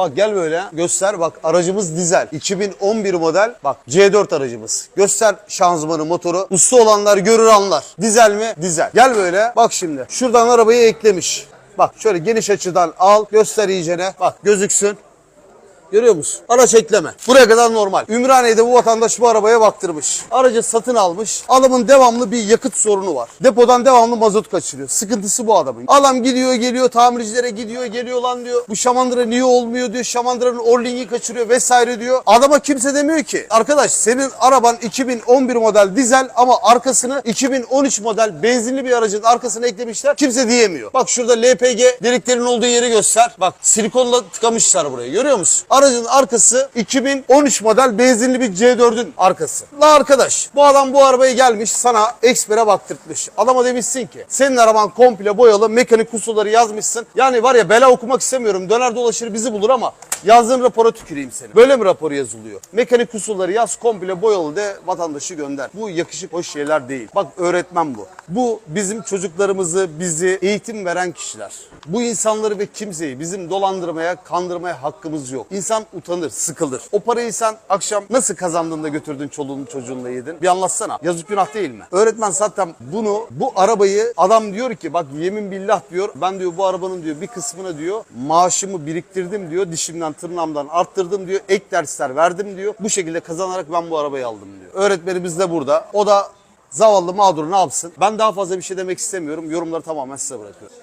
Bak gel böyle göster bak aracımız dizel. 2011 model bak C4 aracımız. Göster şanzımanı motoru. Usta olanlar görür anlar. Dizel mi? Dizel. Gel böyle bak şimdi. Şuradan arabayı eklemiş. Bak şöyle geniş açıdan al göster iyicene. Bak gözüksün. Görüyor musun? Araç ekleme. Buraya kadar normal. Ümraniye'de bu vatandaş bu arabaya baktırmış. Aracı satın almış. Adamın devamlı bir yakıt sorunu var. Depodan devamlı mazot kaçırıyor. Sıkıntısı bu adamın. Adam gidiyor geliyor tamircilere gidiyor geliyor lan diyor. Bu şamandıra niye olmuyor diyor. Şamandıranın orlingi kaçırıyor vesaire diyor. Adama kimse demiyor ki. Arkadaş senin araban 2011 model dizel ama arkasını 2013 model benzinli bir aracın arkasına eklemişler. Kimse diyemiyor. Bak şurada LPG deliklerin olduğu yeri göster. Bak silikonla tıkamışlar burayı. Görüyor musun? Aracın arkası 2013 model benzinli bir C4'ün arkası. La arkadaş bu adam bu arabayı gelmiş sana ekspere baktırtmış. Adama demişsin ki senin araban komple boyalı mekanik kusurları yazmışsın. Yani var ya bela okumak istemiyorum döner dolaşır bizi bulur ama yazdığın rapora tüküreyim seni. Böyle mi rapor yazılıyor? Mekanik kusurları yaz komple boyalı de vatandaşı gönder. Bu yakışık hoş şeyler değil. Bak öğretmen bu. Bu bizim çocuklarımızı bizi eğitim veren kişiler. Bu insanları ve kimseyi bizim dolandırmaya, kandırmaya hakkımız yok. İnsan utanır, sıkılır. O parayı sen akşam nasıl kazandın da götürdün çoluğunu çocuğunla yedin? Bir anlatsana. Yazık günah değil mi? Öğretmen zaten bunu, bu arabayı adam diyor ki bak yemin billah diyor. Ben diyor bu arabanın diyor bir kısmına diyor maaşımı biriktirdim diyor. Dişimden tırnağımdan arttırdım diyor. Ek dersler verdim diyor. Bu şekilde kazanarak ben bu arabayı aldım diyor. Öğretmenimiz de burada. O da zavallı mağdur ne yapsın? Ben daha fazla bir şey demek istemiyorum. Yorumları tamamen size bırakıyorum.